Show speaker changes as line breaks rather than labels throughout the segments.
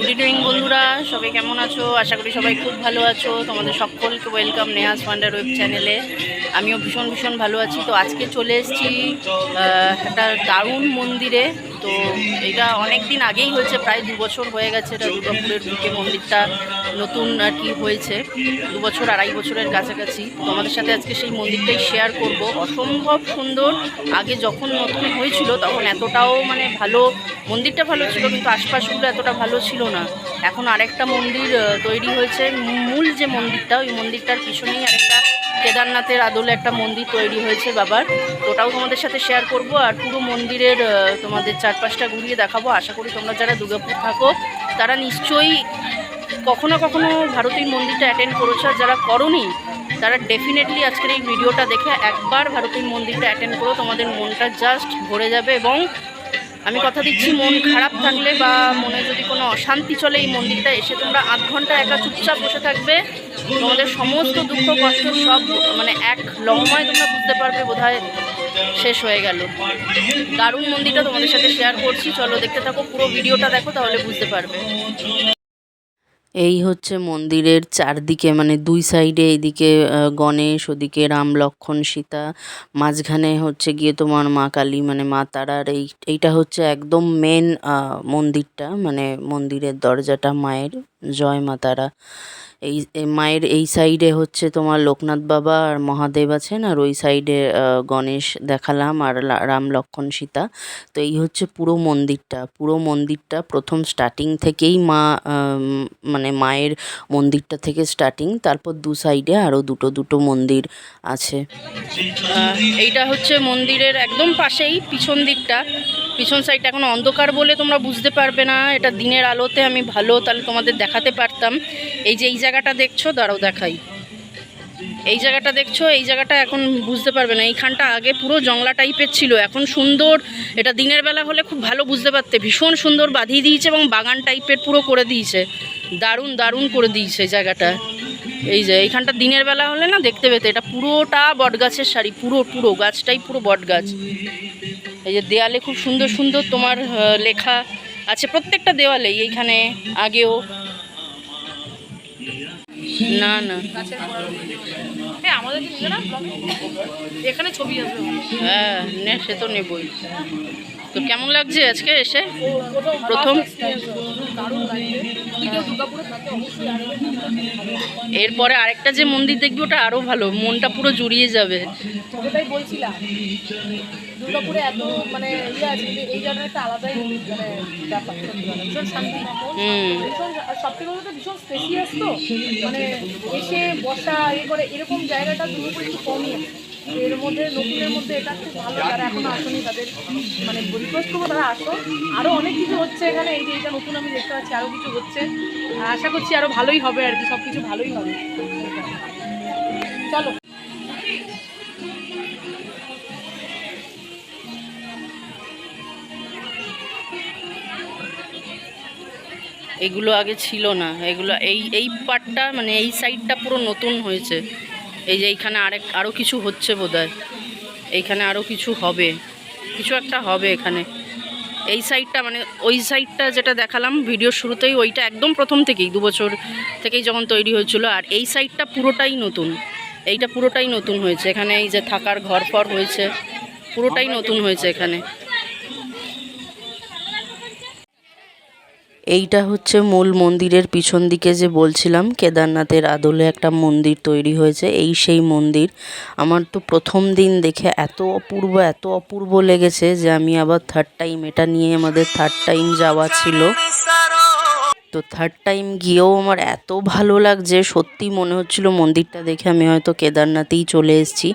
Good evening বন্ধুরা। সবাই কেমন আছো? আশা করি সবাই খুব ভালো আছো। তোমাদের সকলকে ওয়েলকাম নেহাজ ফান্ডার ওয়েব চ্যানেলে আমিও ভীষণ ভীষণ ভালো আছি। তো আজকে চলে এসেছি একটা দারুণ মন্দিরে। তো এটা অনেক দিন আগেই হয়েছে, প্রায় দু বছর হয়ে গেছে এটা দুর্গাপুরের বুকে মন্দিরটা নতুন আর কি হয়েছে। দু বছর, আড়াই বছরের কাছাকাছি। তোমাদের সাথে আজকে সেই মন্দিরটাই শেয়ার করব। অসম্ভব সুন্দর। আগে যখন নতুন হয়েছিল তখন এতটাও মানে ভালো, মন্দিরটা ভালো ছিল কিন্তু আশপাশগুলো এতটা ভালো ছিল না। এখন আরেকটা মন্দির তৈরি হয়েছে। মূল যে মন্দিরটা, ওই মন্দিরটার পিছনেই আরেকটা কেদারনাথের আদলে একটা মন্দির তৈরি হয়েছে বাবার। ওটাও তোমাদের সাথে শেয়ার করব। আর পুরো মন্দিরের তোমাদের চারপাশটা ঘুরিয়ে দেখাবো। আশা করি তোমরা যারা দুর্গাপুর থাকো, তারা নিশ্চয়ই কখনো কখনো ভারতীর মন্দিরটা অ্যাটেন্ড করেছ। আর যারা করনি, তারা ডেফিনেটলি আজকের এই ভিডিওটা দেখে একবার ভারতীর মন্দিরটা অ্যাটেন্ড করো। তোমাদের মনটা জাস্ট ভরে যাবে এবং আমি কথা দিচ্ছি, মন খারাপ থাকলে বা মনে যদি কোনো অশান্তি চলে এই মন্দিরটা এসে তোমরা আধ ঘণ্টা একা চুপচাপ বসে থাকবে। তোমাদের সমস্ত দুঃখ, কষ্ট সব মানে এক লম্বায় তোমরা বুঝতে পারবে বোধ শেষ হয়ে গেল। দারুণ মন্দিরটা তোমাদের সাথে শেয়ার করছি। চলো দেখতে থাকো, পুরো ভিডিওটা দেখো, তাহলে বুঝতে পারবে। এই হচ্ছে মন্দিরের চারদিকে মানে দুই সাইডে এইদিকে আহ, গণেশ ওদিকে রাম লক্ষণ সীতা মাঝখানে হচ্ছে গিয়ে তোমার মা কালী মানে মা তারার এই এইটা হচ্ছে একদম মেন মন্দিরটা মানে মন্দিরের দরজাটা মায়ের। জয় মা তারা। এই মায়ের এই সাইডে হচ্ছে তোমার লোকনাথ বাবা আর মহাদেব আছেন আর ওই সাইডে গণেশ দেখালাম আর রাম লক্ষ্মণ সীতা। তো এই হচ্ছে পুরো মন্দিরটা পুরো মন্দিরটা প্রথম স্টার্টিং থেকেই মা মানে মায়ের মন্দিরটা থেকে স্টার্টিং তারপর দু সাইডে আরও দুটো দুটো মন্দির আছে। এইটা হচ্ছে মন্দিরের একদম পাশেই পিছন দিকটা। পিছন সাইডটা এখন অন্ধকার বলে তোমরা বুঝতে পারবে না। এটা দিনের আলোতে আমি ভালো, তাহলে তোমাদের দেখাতে পারতাম। এই যে এই জায়গাটা দেখছ, দাঁড়াও দেখাই। এই জায়গাটা দেখছ, এই জায়গাটা এখন বুঝতে পারবে না। এইখানটা আগে পুরো জংলা টাইপের ছিল। এখন সুন্দর, এটা দিনের বেলা হলে খুব ভালো বুঝতে পারতে। ভীষণ সুন্দর বাঁধিয়ে দিয়েছে এবং বাগান টাইপের পুরো করে দিয়েছে। দারুণ দারুণ করে দিয়েছে জায়গাটা। এই যে, এইখানটা দিনের বেলা হলে না দেখতে পেতে। এটা পুরোটা বটগাছের শাড়ি, পুরো পুরো গাছটাই পুরো বট গাছ এই যে দেয়ালে খুব সুন্দর সুন্দর তোমার লেখা আছে প্রত্যেকটা দেওয়ালেই। এইখানে আগেও না না।
হ্যাঁ আমাদের এখানে ছবি আসবে।
হ্যাঁ নে সে তো নেবই। তো কেমন লাগছে আজকে এসে? প্রথম? এরপরে আরেকটা যে মন্দির দেখবি ওটা আরও ভালো। মনটা পুরো জুড়িয়ে যাবে।
বলছিলাম। দুর্গাপুরে এত মানে ইয়ে আছে কিন্তু এই জায়গাটা একটা আলাদাই মানে ব্যাপার। ভীষণ শান্তি ভীষণ সব থেকে বলতে ভীষণ স্পেসিয়াস তো। মানে এসে বসা এ করে এরকম জায়গাটা দুর্গাপুরে একটু কমই এর মধ্যে নতুনের মধ্যে এটা খুব ভালো। যারা এখনও আসেনি তাদের মানে রিকোয়েস্ট করব তারা আসো। আরও অনেক কিছু হচ্ছে এখানে। এই যে এটা নতুন আমি দেখতে পাচ্ছি আরও কিছু হচ্ছে। আশা করছি আরও ভালোই হবে আর কি সব কিছু ভালোই হবে। চলো।
এগুলো আগে ছিল না। এগুলো এই এই পার্টটা মানে এই সাইডটা পুরো নতুন হয়েছে। এই যে এইখানে আরেক আরও কিছু হচ্ছে বোধহয়। এইখানে আরও কিছু হবে। কিছু একটা হবে এখানে। এই সাইডটা মানে ওই সাইডটা যেটা দেখালাম ভিডিও শুরুতেই ওইটা একদম প্রথম থেকেই দু বছর থেকেই যখন তৈরি হয়েছিল। আর এই সাইডটা পুরোটাই নতুন। এইটা পুরোটাই নতুন হয়েছে। এখানে এই যে থাকার ঘর ফর হয়েছে। পুরোটাই নতুন হয়েছে এখানে। এইটা হচ্ছে মূল মন্দিরের পিছন দিকে যে বলছিলাম, কেদারনাথের আদলে একটা মন্দির তৈরি হয়েছে। এই সেই মন্দির। আমার তো প্রথম দিন দেখে এত অপূর্ব এত অপূর্ব লেগেছে যে আমি আবার থার্ড টাইম এটা নিয়ে আমাদের থার্ড টাইম যাওয়া ছিল। তো থার্ড টাইম গিয়েও আমার এত ভালো লাগছে। সত্যি মনে হচ্ছিল মন্দিরটা দেখে আমি হয়তো কেদারনাথেই চলে এসেছি।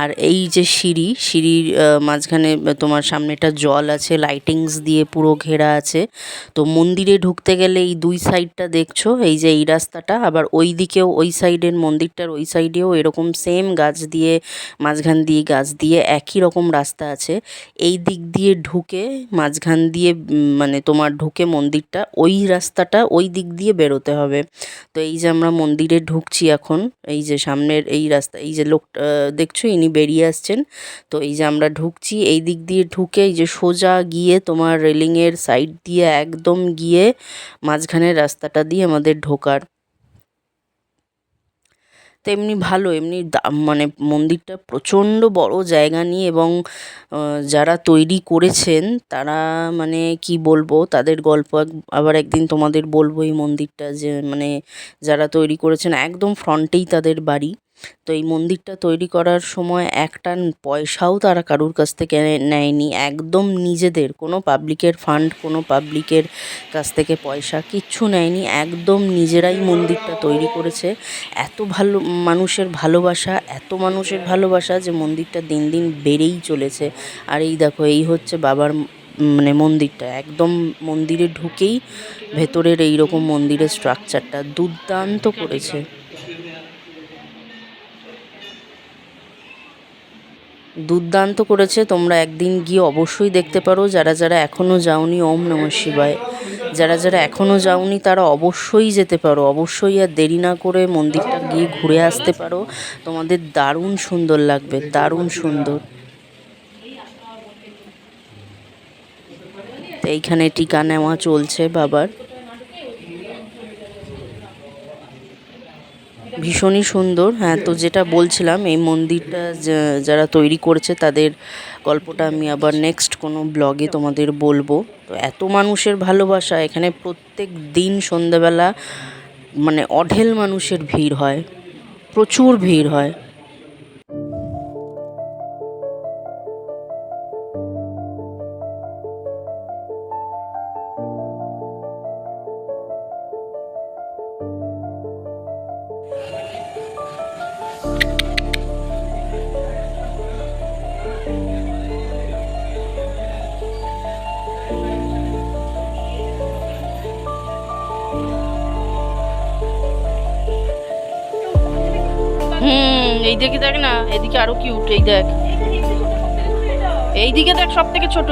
আর এই যে সিঁড়ি, সিঁড়ির মাঝখানে তোমার সামনেটা জল আছে লাইটিংস দিয়ে পুরো ঘেরা আছে। তো মন্দিরে ঢুকতে গেলে এই দুই সাইডটা দেখছ, এই যে এই রাস্তাটা, আবার ওই দিকেও ওই সাইডের মন্দিরটার ওই সাইডেও এরকম সেম গাছ দিয়ে, মাঝখান দিয়ে গাছ দিয়ে একই রকম রাস্তা আছে। এই দিক দিয়ে ঢুকে মাঝখান দিয়ে মানে তোমার ঢুকে মন্দিরটা, ওই রাস্তাটা রাস্তাটা ওই দিক দিয়ে বেরোতে হবে। তো এই যে আমরা মন্দিরে ঢুকছি এখন, এই যে সামনের এই রাস্তা, এই যে লোকটা দেখছ ইনি বেরিয়ে আসছেন। তো এই যে আমরা ঢুকছি, এই দিক দিয়ে ঢুকে এই যে সোজা গিয়ে তোমার রেলিংয়ের সাইড দিয়ে একদম গিয়ে মাঝখানের রাস্তাটা দিয়ে আমাদের ঢোকার। তো এমনি ভালো, এমনি মানে মন্দিরটা প্রচণ্ড বড় জায়গা নিয়ে এবং যারা তৈরি করেছেন তারা মানে কি বলব, তাদের গল্প আবার একদিন তোমাদের বলব এই মন্দিরটা যে মানে যারা তৈরি করেছেন, একদম ফ্রন্টেই তাদের বাড়ি। তো এই মন্দিরটা তৈরি করার সময় একটা পয়সাও তারা কারুর কাছ থেকে নেয়নি। একদম নিজেদের, কোনো পাবলিকের ফান্ড কোনো পাবলিকের কাছ থেকে পয়সা কিচ্ছু নেয়নি। একদম নিজেরাই মন্দিরটা তৈরি করেছে। এত ভালো মানুষের ভালোবাসা, এত মানুষের ভালোবাসা যে মন্দিরটা দিন দিন বেড়েই চলেছে। আর এই দেখো, এই হচ্ছে বাবার মানে মন্দিরটা। একদম মন্দিরে ঢুকেই ভেতরের এই রকম মন্দিরের স্ট্রাকচারটা দুর্দান্ত করেছে। দুর্দান্ত করেছে। তোমরা একদিন গিয়ে অবশ্যই দেখতে পারো। যারা যারা এখনও যাওনি, ওম নমঃ শিবায়। যারা যারা এখনও যাওনি, তারা অবশ্যই যেতে পারো। অবশ্যই আর দেরি না করে মন্দিরটা গিয়ে ঘুরে আসতে পারো। তোমাদের দারুণ সুন্দর লাগবে, দারুণ সুন্দর। এইখানে টিকা নেওয়া চলছে বাবার। ভীষণই সুন্দর। হ্যাঁ তো যেটা বলছিলাম, এই মন্দিরটা যারা তৈরি করেছে তাদের গল্পটা আমি আবার নেক্সট কোনো ব্লগে তোমাদের বলব। তো এত মানুষের ভালোবাসা, এখানে প্রত্যেক দিন সন্ধ্যাবেলা মানে অঢেল মানুষের ভিড় হয়, প্রচুর ভিড় হয়। এই দিকে দেখ না, এদিকে আরও কিউট এই দেখ। এই দিকে দেখ সব থেকে ছোট।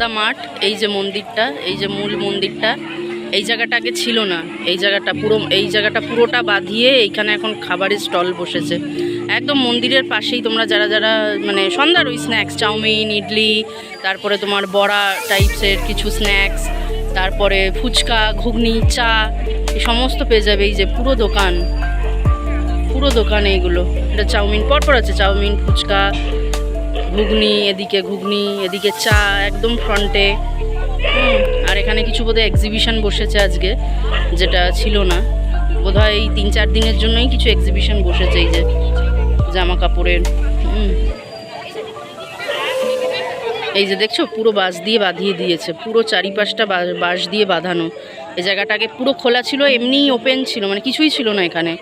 আলাদা মাঠ, এই যে মন্দিরটা, এই যে মূল মন্দিরটা, এই জায়গাটা আগে ছিল না। এই জায়গাটা পুরো, এই জায়গাটা পুরোটা বাঁধিয়ে এইখানে এখন খাবারের স্টল বসেছে। একদম মন্দিরের পাশেই তোমরা যারা যারা মানে সন্ধ্যার ওই স্ন্যাক্স চাউমিন, ইডলি, তারপরে তোমার বড়া টাইপসের কিছু স্ন্যাক্স তারপরে ফুচকা, ঘুগনি, চা, এই সমস্ত পেয়ে যাবে এই যে পুরো দোকান। পুরো দোকান এইগুলো এটা চাউমিন, পরপর আছে চাউমিন, ফুচকা ঘুগনি, এদিকে ঘুগনি, এদিকে চা, একদম ফ্রন্টে আর এখানে কিছু বোধহয় এক্সিবিশন বসেছে আজকে, যেটা ছিল না। বোধহয় এই তিন চার দিনের জন্যই কিছু এক্সিবিশন বসেছে এই যে জামা কাপড়ের এই যে দেখছ, পুরো বাঁশ দিয়ে বাঁধিয়ে দিয়েছে, পুরো চারিপাশটা বাঁশ দিয়ে বাঁধানো। এই জায়গাটা আগে পুরো খোলা ছিল, এমনিই ওপেন ছিল মানে কিছুই ছিল না এখানে।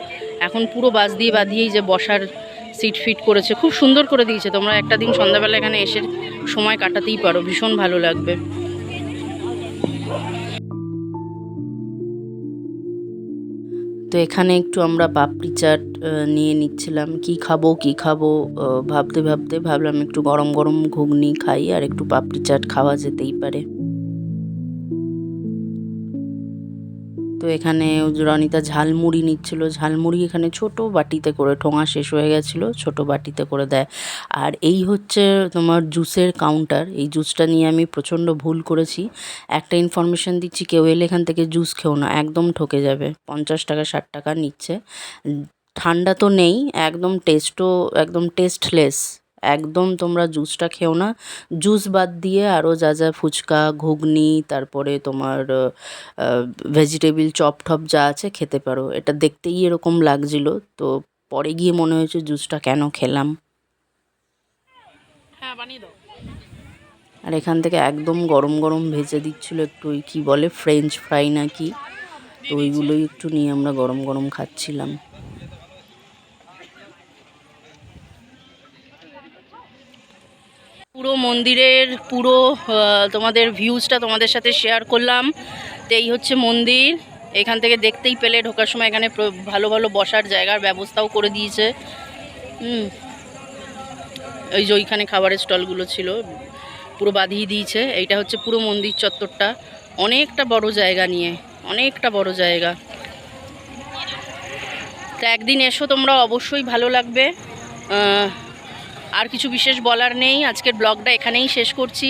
এখন পুরো বাঁশ দিয়ে বাঁধিয়েই যে বসার সিট ফিট করেছে, খুব সুন্দর করে দিয়েছে। তোমরা একটা দিন সন্ধ্যাবেলা এখানে এসে সময় কাটাতেই পারো, ভীষণ ভালো লাগবে। তো এখানে একটু আমরা পাপড়ি চাট নিয়ে নিচ্ছিলাম। কি খাব কি খাব ভাবতে ভাবতে ভাবলাম একটু গরম গরম ঘুগনি খাই আর একটু পাপড়ি চাট খাওয়া যেতেই পারে। তো এখানে রনিতা ঝালমুড়ি নিচ্ছিল। ঝালমুড়ি এখানে ছোট বাটিতে করে ঠোঙা শেষ হয়ে গেছিল, ছোট বাটিতে করে দেয়। আর এই হচ্ছে তোমার জুসের কাউন্টার এই জুসটা নিয়ে আমি প্রচণ্ড ভুল করেছি। একটা ইনফরমেশন দিচ্ছি, কেউ এলে এখান থেকে জুস খেও না, একদম ঠকে যাবে। পঞ্চাশ টাকা, ষাট টাকা নিচ্ছে। ঠান্ডা তো নেই, একদম টেস্টও একদম টেস্টলেস একদম তোমরা জুসটা খেও না। জুস বাদ দিয়ে আরও যা যা ফুচকা ঘুগনি তারপরে তোমার ভেজিটেবিল চপ টপ যা আছে খেতে পারো। এটা দেখতেই এরকম লাগছিল। তো পরে গিয়ে মনে হয়েছে জুসটা কেন খেলাম।
হ্যাঁ বানিয়ে দাও।
আর এখান থেকে একদম গরম গরম ভেজে দিচ্ছিল একটু ওই কী বলে ফ্রেঞ্চ ফ্রাই নাকি? তো ওইগুলোই একটু নিয়ে আমরা গরম গরম খাচ্ছিলাম পুরো মন্দিরের পুরো তোমাদের ভিউজটা তোমাদের সাথে শেয়ার করলাম। তো এই হচ্ছে মন্দির। এখান থেকে দেখতেই পেলে ঢোকার সময় এখানে ভালো ভালো বসার জায়গার ব্যবস্থাও করে দিয়েছে। হুম। ওই যে ওইখানে খাবারের স্টলগুলো ছিল, পুরো বাঁধিয়ে দিয়েছে। এইটা হচ্ছে পুরো মন্দির চত্বরটা। অনেকটা বড় জায়গা নিয়ে, অনেকটা বড় জায়গা। তো একদিন এসো তোমরা, অবশ্যই ভালো লাগবে। আর কিছু বিশেষ বলার নেই। আজকের ব্লগটা এখানেই শেষ করছি।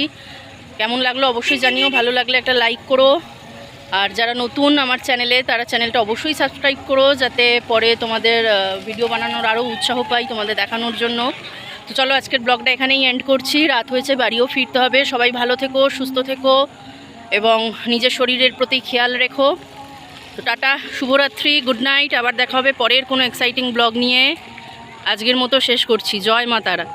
কেমন লাগল অবশ্যই জানিও। ভালো লাগলে একটা লাইক করো। আর যারা নতুন আমার চ্যানেলে তারা চ্যানেলটা অবশ্যই সাবস্ক্রাইব করো, যাতে পরে তোমাদের ভিডিও বানানোর আরও উৎসাহ পাই তোমাদের দেখানোর জন্য। তো চলো আজকের ব্লগটা এখানেই এন্ড করছি। রাত হয়েছে, বাড়িও ফিরতে হবে। সবাই ভালো থেকো, সুস্থ থেকো এবং নিজের শরীরের প্রতি খেয়াল রেখো। তো টাটা, শুভরাত্রি গুড নাইট আবার দেখা হবে পরের কোনো এক্সাইটিং ব্লগ নিয়ে। আজকের মতো শেষ করছি। জয় মা তারা।